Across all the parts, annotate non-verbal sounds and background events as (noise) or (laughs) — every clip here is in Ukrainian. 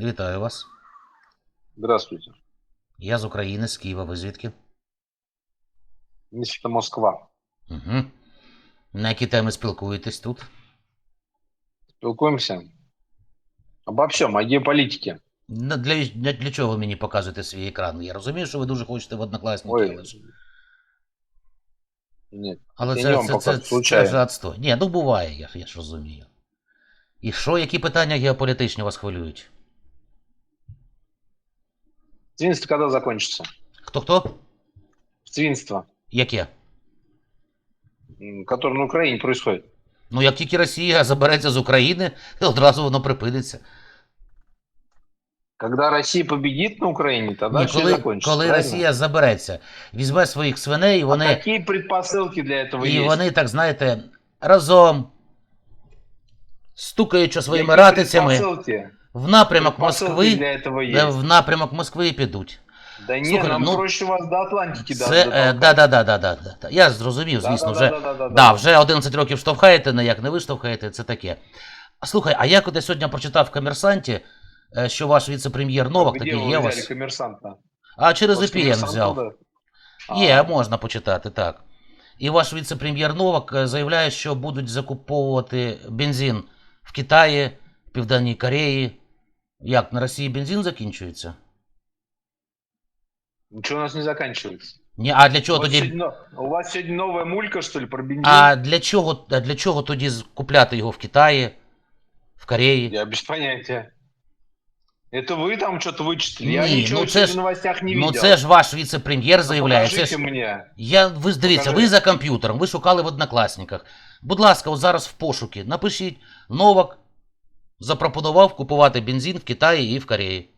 Вітаю вас. Здравствуйте. Я з України, з Києва. Ви звідки? Місто Москва. Угу. На які теми спілкуєтесь тут? Спілкуємося. Обо всем, о геополітиці. Для, для, для чого ви мені показуєте свій екран? Я розумію, що ви дуже хочете в однокласники. Ой. Ні. Але це, це, це, це, ж адство. Ні, ну буває, я, я ж розумію. І що, які питання геополітичні вас хвилюють? Свинство коли закончится? Хто-хто? Свинство, Яке? м, которое на Україні происходит. Ну, як тільки Росія забереться з України, (laughs) одразу воно припиниться. Когда Росія победит на Україні, тогда Ні, все коли, закончится. коли правильно? Росія забереться, візьме своїх свиней, і А вони. які предпосылки для этого І есть? вони, так знаєте, разом, стукаючи своїми Які ратицями, предпосылки? В напрямок Москви, для этого е, есть. в напрямок Москви і підуть. Да ні, Слухай, нам ну, проще вас до Атлантики Це, е, да, да, да, да, да, да. Я зрозумів, звісно, вже, да, да, да, вже 11 років штовхаєте, не як не виштовхаєте, це таке. А слухай, а я коли сьогодні прочитав в комерсанті, е, що ваш віце-прем'єр Новак, Где такий ви є у взяли вас. А через Ось VPN комерсант взяв. А, Є, можна почитати, так. І ваш віце-прем'єр Новак е, заявляє, що будуть закуповувати бензин в Китаї, в Південній Кореї. Як, на Росії бензин закінчується? Ничего у нас не заканчивается. Ні, а для чого у, вас тоді. сегодня, но- у вас сегодня новая мулька, что ли, про бензин? А для чого, а для чого тоді з- купляти його в Китаї, в Кореї? Я без понятия. Это вы там что-то вычислили? Я Не, ничего ну сегодня це ж- в новостях не Ну видел. це ж ваш віце-прем'єр Ну, заявляє. Це Покажите ж... мне. Я, ви дивіться, Покажи. ви за комп'ютером, ви шукали в однокласниках. Будь ласка, от зараз в пошуки напишіть, Новак запропонував купувати бензин в Китаї і в Кореї.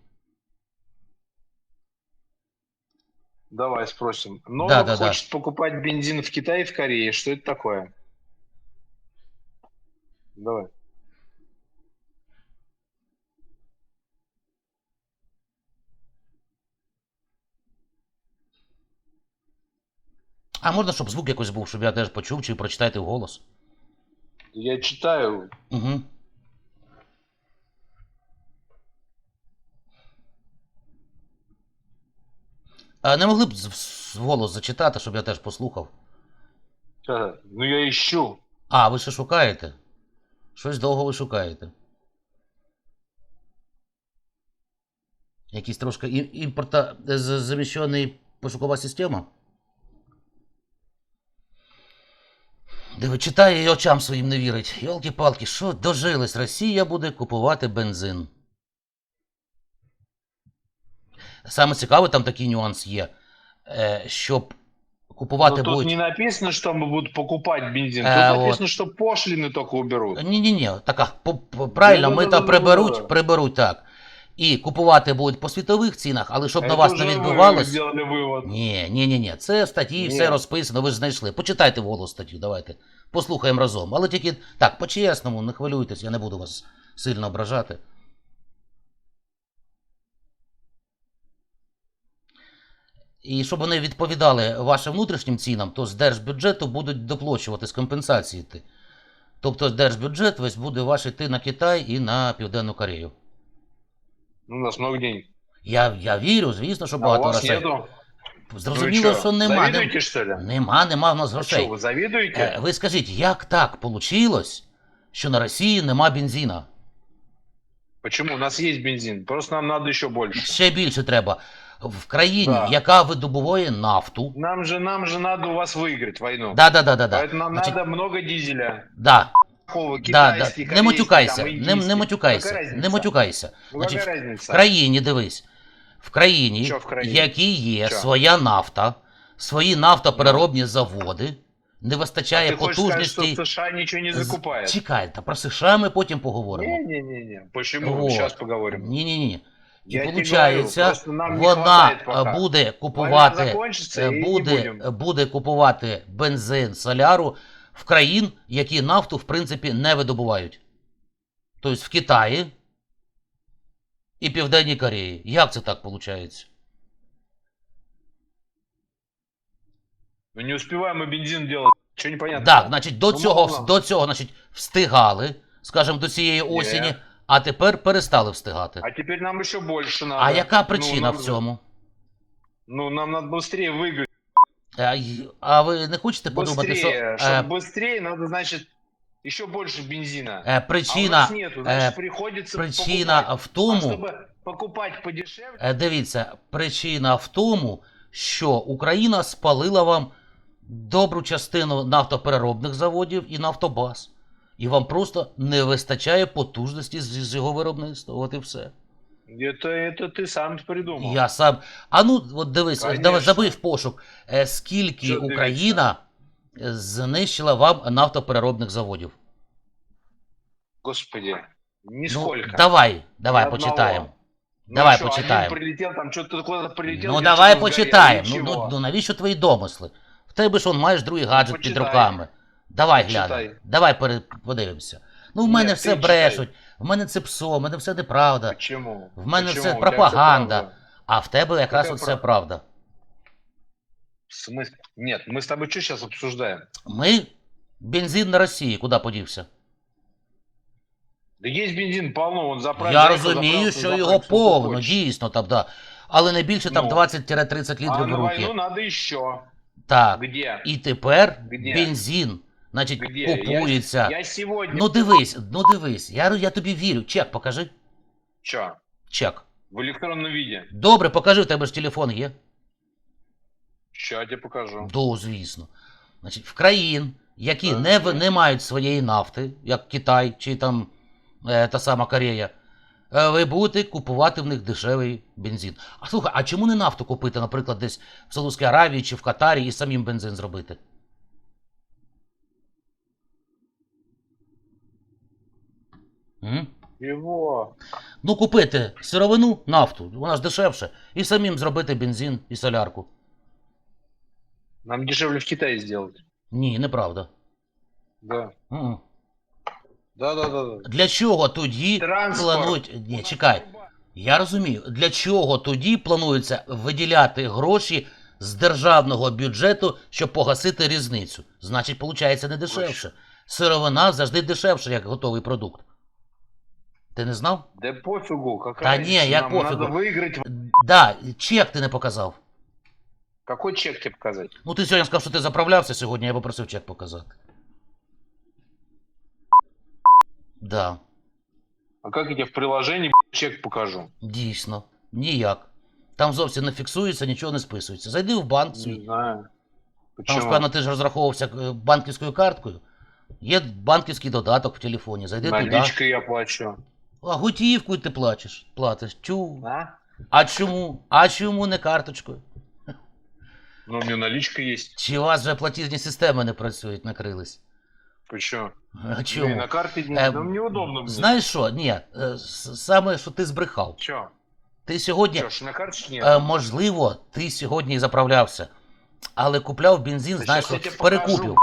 Давай спросим. Новак Да, да, да. хочет покупать бензин в Китае и в Корее. Что это такое? Давай. А можна, щоб звук якось був, щоб я теж почув, чи прочитайте вголос? Я читаю. Угу. А не могли б з- вголос зачитати, щоб я теж послухав? Э, Ну я ищу. А, ви ще шукаєте? Щось довго ви шукаєте. Якийсь трошки ім- імпорта заміщений пошукова система? Диви, читає і очам своїм не вірить. Йолки-палки, що дожились? Росія буде купувати бензин. Саме цікаве, там такий нюанс є. Е, щоб купувати Но тут будуть. не написано, что мы будут покупать бензин. Э, тут вот. написано, что пошлины только уберут. Ні, ні, ні, така по- по- правильно, ми Да-да-да-да-да-да. та приберуть, приберуть так. І купувати будуть по світових цінах, але щоб на Это вас уже не вы відбувалось. сделали вывод. Ні, ні, ні, ні. Це в статті, Ні. все розписано, ви ж знайшли. Почитайте вголос статтю, давайте. Послухаємо разом. Але тільки так, по-чесному, не хвилюйтесь, я не буду вас сильно ображати. І щоб вони відповідали вашим внутрішнім цінам, то з держбюджету будуть доплачувати з компенсації. йти. Тобто держбюджет весь буде ваш йти на Китай і на Південну Корею. Ну, У нас много денег. Я, я вірю, звісно, що А у багато вас грошей. нету? Зрозуміло, Вы що нема. нем- Завидуете, что ли? Нема, нема в нас грошей. что, вы завидуете? Е, Ви скажіть, як так получилось, що на Росії нема бензина? Почему? У нас есть бензин. Просто нам надо еще больше. Ще більше треба В країні, Да. яка видобуває нафту. Нам же, нам же надо у вас выиграть войну. Да, да, да, да, да. Поэтому нам Значит, надо много дизеля. да, Какого? да, да. Китайский, Не корейский, матюкайся, там, не, индийский. не матюкайся, Какая разница? не матюкайся. Ну, Значить, какая в разница? країні, дивись, в країні, Що в країні? якій є Що? своя нафта, свої нафтопереробні заводи, не А вистачає ты хочешь сказать, потужності. что США ничего не З- закупает? Чекай, та про США ми потім поговоримо. Не-не-не. Почему? Вот. Сейчас поговорим. Ні-ні-ні. І Я нам не вона буде купувати, е, буде, буде купувати бензин, соляру в країн, які нафту, в принципі, не видобувають. Тобто в Китаї і Південній Кореї. Як це так виходить? Ну не успеваем мы бензин делать. Что непонятно? Так, значить, до Ну, цього, до цього значить, встигали, скажімо, до цієї осені, Ні а тепер перестали встигати. А теперь нам еще больше надо. А яка Ну, причина нам- в цьому? Ну, нам надо быстрее выиграть. А, й- а ви не хочете подумати, що Быстрее. е, Чтобы быстрее, надо, значит, еще больше бензина. е, а у причина, нас нету, значит, е, приходится причина покупать. в А тому, чтобы покупать подешевле, Е, Дивіться, причина в тому, що Україна спалила вам добру частину нафтопереробних заводів і нафтобаз. І вам просто не вистачає потужності з, з його виробництва. От і все. это, это ты сам придумал. Я сам. А ну, от дивись, Конечно. давай забий в пошук, е, скільки Що дивіться? Україна е, знищила вам нафтопереробних заводів. Господи, Ну, нисколько. давай, давай Ни одного. почитаємо. Ну давай что, почитаем. Один прилетел, там что-то куда-то прилетел. Ну где-то давай что-то почитаємо. сгорело, Ну, ну, ничего. ну навіщо твої домисли? В тебе ж он маєш другий гаджет під почитай. руками. Давай глянемо. Давай подивимося. Ну, в мене ти все читай. брешуть, в мене це псо, в мене все неправда. Почему? В мене Почему? все пропаганда. правда. А в тебе якраз Яка оце правда. В смысле? Нет, мы с тобой что сейчас обсуждаем? Ми бензин на Росії, куди подівся? Да есть бензин полно, он заправил. Я розумію, що його повно, дійсно там, да. Але не більше там Ну. 20-30 літрів на в руки. войну надо еще. Так. Где? І тепер Где? бензин, значить, Где? купується. Я сегодня... Ну дивись, ну дивись, я, я тобі вірю. Чек покажи. Че? Чек. В электронном виде. Добре, покажи, в тебе ж телефон є. Сейчас я тебе покажу. Да, звісно. Значить, в країн, які Так, не, не мають своєї нафти, як Китай чи там е, та сама Корея, е, ви будете купувати в них дешевий бензин. А слухай, а чому не нафту купити, наприклад, десь в Саудовській Аравії чи в Катарі і самим бензин зробити? М? Его. Ну, купити сировину, нафту, вона ж дешевше, і самим зробити бензин і солярку. Нам дешевле в Китае сделать. Ні, неправда. Да. М-м. Да, да, да. да. Для чого тоді Транспорт. планують. Ні, чекай. Я розумію, для чого тоді планується виділяти гроші з державного бюджету, щоб погасити різницю. Значить, виходить, не дешевше. Сировина завжди дешевше, як готовий продукт. Ти не знав? Да пофигу, какая Да не, разница, я нам пофигу. Надо выиграть. Да, чек ти не показав. Какой чек тебе показать? Ну, ти сьогодні сказав, що ти заправлявся сьогодні, я попросив чек показати. Да, А как я тебе в приложении чек покажу? дійсно. Ніяк. Там зовсім не фіксується, нічого не списується. Зайди в банк свій. Не знаю. Там Почему? ж, певно, ти ж розраховувався е, банківською карткою. Є банківський додаток в телефоні. Зайди туди. Наличкой я плачу. А готівкою ти платиш. Платиш. Чу. А? А чому? А чому не карточкою? Ну, у меня наличка есть. Чи у вас вже платіжні системи не працюють, накрились? Почему? А Ну, чому? и на карте деньги. Е, Ну, неудобно мне. Знаєш що? Ні, е, с- саме, що ти збрехав. Чё? Ти сьогодні, Чё, ж на карточке нет? е, можливо, ти сьогодні і заправлявся, але купляв бензин, Та знаєш, щас я от тебе перекупів. покажу.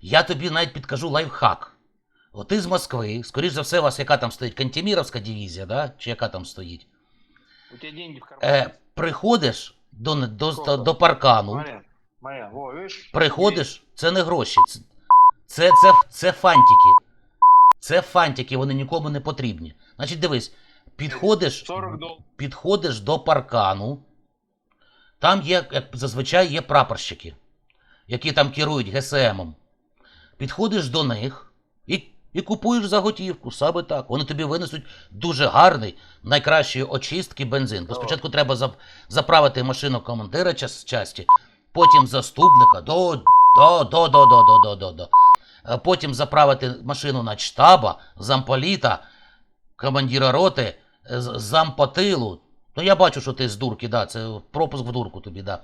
Я тобі навіть підкажу лайфхак. От ти з Москви, скоріш за все, у вас яка там стоїть Кантеміровська дивізія, да? чи яка там стоїть. У тебя деньги в кармане. Е, приходиш до, до, до, до паркану, Смотри, смотри, во, видишь? приходиш, це не гроші, це, це, це, це фантики. Це фантики, вони нікому не потрібні. Значить, дивись, підходиш, 40 долларов. підходиш до паркану, там є, як зазвичай, є прапорщики, які там керують ГСМом. Підходиш до них і, і купуєш за готівку, саме так. Вони тобі винесуть дуже гарний, найкращої очистки бензин. Бо спочатку треба зап- заправити машину командира час, часті, потім заступника до, до, до, до, до, до, до, до, до. Е, Потім заправити машину на штаба, замполіта, командира роти, е, зампотилу. Ну я бачу, що ти з дурки, да, це пропуск в дурку тобі, да.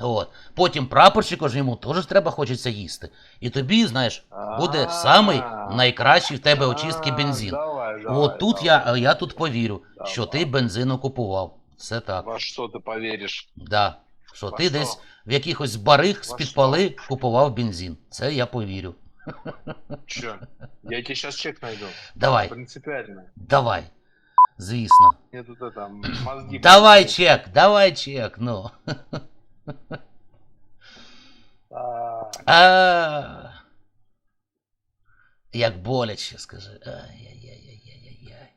От. Потім прапорщику ж йому теж треба хочеться їсти. І тобі, знаєш, буде самий А, найкращий в тебе очистки а, бензин. Давай, давай, От тут давай. я, я тут повірю, що ти Давай. бензину купував. Все так. Во что ты поверишь? Да. Що Во ти что? десь в якихось барих Во з-під що? поли купував бензин. Це я повірю. (laughs) Чё? Я тебе сейчас чек найду. Давай, Принципиально. давай. Звісно. Мне тут это, м, мозги... Давай блядь. чек, давай чек, ну. (laughs) А. Як боляче, скажи. Ай-яй-яй-яй-яй-яй.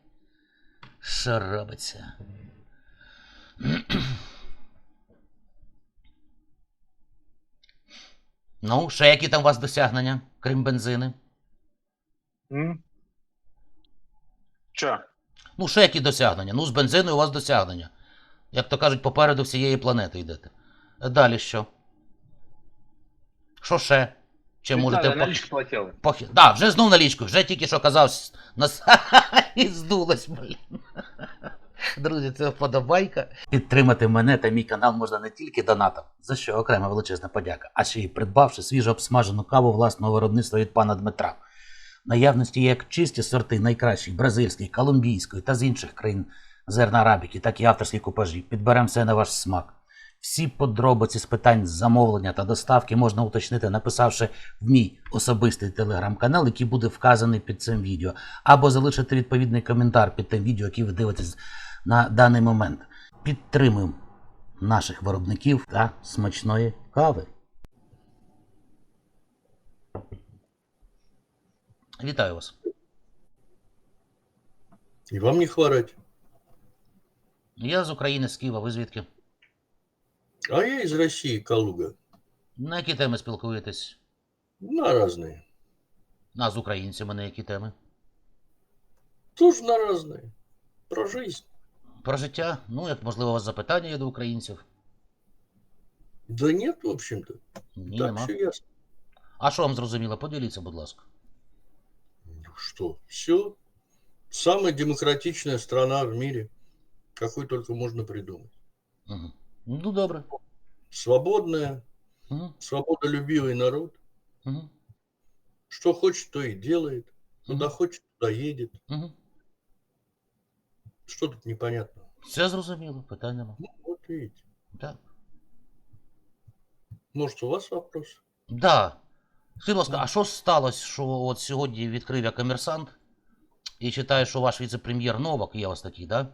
що робиться. Ну, ще які там у вас досягнення, крім бензини? Чё? Ну, ще які досягнення? Ну, з бензиною у вас досягнення. Як то кажуть, попереду всієї планети йдете. Далі що? Що ще? Чи можете Виталий, пох... наличку платил. пох... Да, вже знов налічку, вже тільки що казав нас (laughs) і здулось, блін. Друзі, це вподобайка. Підтримати мене та мій канал можна не тільки донатом, за що окрема величезна подяка, а ще й придбавши свіжо обсмажену каву власного виробництва від пана Дмитра. Наявності є як чисті сорти найкращих бразильської, колумбійської та з інших країн зерна арабіки, так і авторські купажі. Підберемо все на ваш смак. Всі подробиці з питань замовлення та доставки можна уточнити, написавши в мій особистий телеграм-канал, який буде вказаний під цим відео, або залишити відповідний коментар під тим відео, яке ви дивитесь на даний момент. Підтримуємо наших виробників та смачної кави. Вітаю вас. И вам не хворать. Я з України, з Києва, ви звідки? А я из России, Калуга. На які теми спілкуєтесь? На разные. А з українцями на які теми? Тоже на разные. Про жизнь. Про життя? Ну, як можливо, у вас запитання є до українців? Да нет, в общем-то. Ні, так нема. все ясно. А що вам зрозуміло? Поділіться, будь ласка. Ну что, все. Самая демократичная страна в мире, какой только можно придумать. Угу. Ну, добре. Свободная, Угу. свободолюбивый народ. Угу. Что хочет, то и делает. Куда Мгм. хочет, туда едет. Угу. Что тут непонятно? Все зрозуміло, питань нема. Ну, вот видите. Так. Может, у вас вопрос? Да. Скажіть, будь ласка, а що сталося, що от сьогодні відкрив я комерсант і читаю, що ваш віце-прем'єр Новак, є у вас такий, да?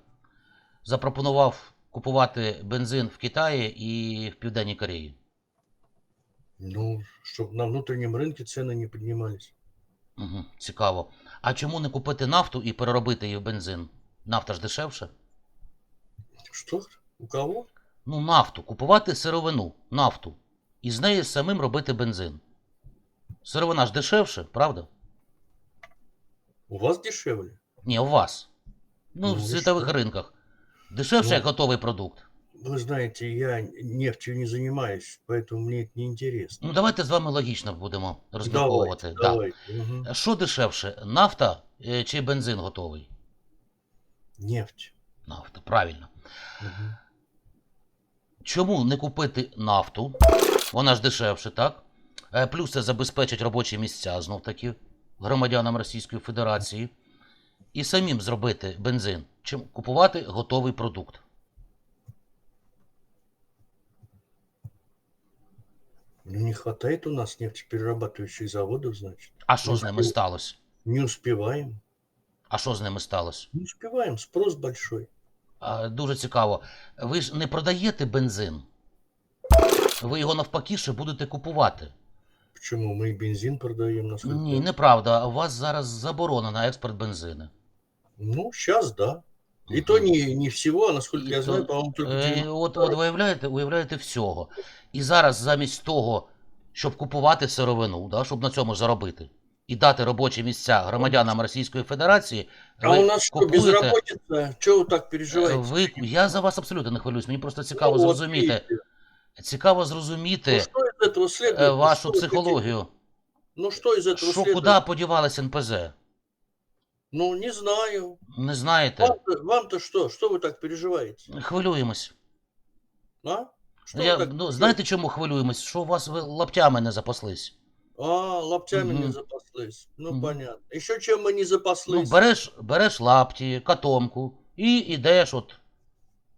Запропонував купувати бензин в Китаї і в Південній Кореї. Ну, чтобы на внутреннем рынке цены не поднимались. Угу. Цікаво. А чому не купити нафту і переробити її в бензин? Нафта ж дешевше? Что? У кого? Ну, нафту, купувати сировину, нафту. І з неї самим робити бензин. Сировина ж дешевше, правда? У вас дешевле. Ні, у вас. Ну, Ну, в і світових що? ринках. Дешевше, Ну. як готовий продукт. Вы знаете, я нефтью не занимаюсь, поэтому мне это не интересно. Ну, давайте з вами логічно будемо розмірковувати. Давайте, Да. давайте. Мгм. Що дешевше, нафта е, чи бензин готовий? Нефть. Нафта, правильно. Мгм. Чому не купити нафту? Вона ж дешевше, так? Е, Плюс це забезпечить робочі місця знов таки громадянам Російської Федерації. І самим зробити бензин, чим купувати готовий продукт. Ну, не хватает у нас нефтеперерабатывающих заводов, значит. А що з ними сталося? Не успеваем. А що з ними сталося? Не успеваем, спрос большой. А, дуже цікаво. Ви ж не продаєте бензин. Ви його навпаки ще будете купувати. Почему мы и бензин продаем, насколько Ні, неправда. У вас зараз заборона на експорт бензину. Ну, сейчас да. И Мгм. то не, не всего, а насколько И я то- знаю, по-моему, только Е, 90. от, от виявляєте, уявляєте всього. І зараз замість того, щоб купувати сировину, да, щоб на цьому заробити, і дати робочі місця громадянам Російської Федерації, А ви у нас что, купуєте, безработица? Чего вы так е, переживаете? ви, я за вас абсолютно не хвилююсь. Мені просто цікаво Ну, вот зрозуміти. видите. Цікаво Ну, зрозуміти что из этого е, следует? вашу Что вы хотите? психологію. Ну, что из этого Що следует? куди подівалась НПЗ? Ну, не знаю. Не знаєте? Вам-то, вам-то что? Что вы так переживаете? Хвилюємось. А? Что Я, вы так ну, переживаете? знаєте, чому хвилюємось? Що у вас ви лаптями не запаслись? А, лаптями Мгм. не запаслись. Ну, Мгм. понятно. Еще чем мы не Ну, запаслись. береш, береш лапті, катомку і йдеш от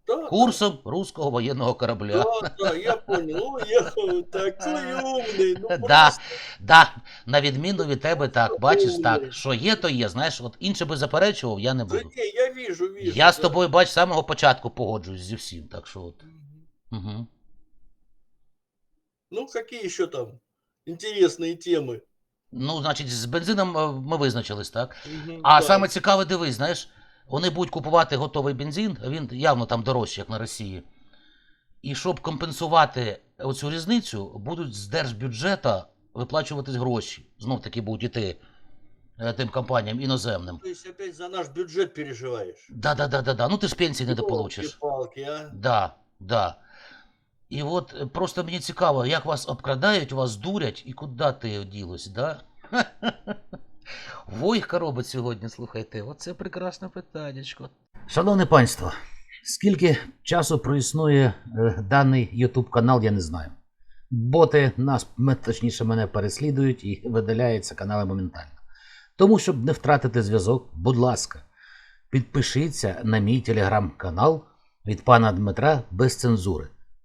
да, курсом руського воєнного корабля. Да, да, я понял. О, я такой умный. Ну, Да. просто. Да, на відміну від тебе, так, бачиш, Умний. так, що є, то є. Знаєш, от інше би заперечував, я не Да буду. не, я вижу, вижу. Я з да. тобою, бач, з самого початку погоджуюсь зі всім, так що от. Мгм. Угу. Ну, какие еще там интересные темы? Ну, значить, з бензином е, ми визначились, так? Мгм, А да. саме цікаве, дивись, знаєш, вони будуть купувати готовий бензин, а він явно там дорожчий, як на Росії. І щоб компенсувати оцю різницю, будуть з держбюджета виплачуватись гроші. Знов таки будуть іти е, тим компаніям іноземним. То есть опять за наш бюджет переживаешь? Да, да, да, да, да. Ну ти ж пенсії не дополучиш. Палки, а? Да, да. І от е, просто мені цікаво, як вас обкрадають, вас дурять і куди ти ділось, да? (laughs) Войка робить сьогодні, слухайте, оце прекрасне питаннячко. Шановне панство, скільки часу проіснує е, даний YouTube канал, я не знаю. Боти нас, точніше, мене переслідують і видаляються канали моментально. Тому, щоб не втратити зв'язок, будь ласка, підпишіться на мій телеграм-канал від пана Дмитра без цензури.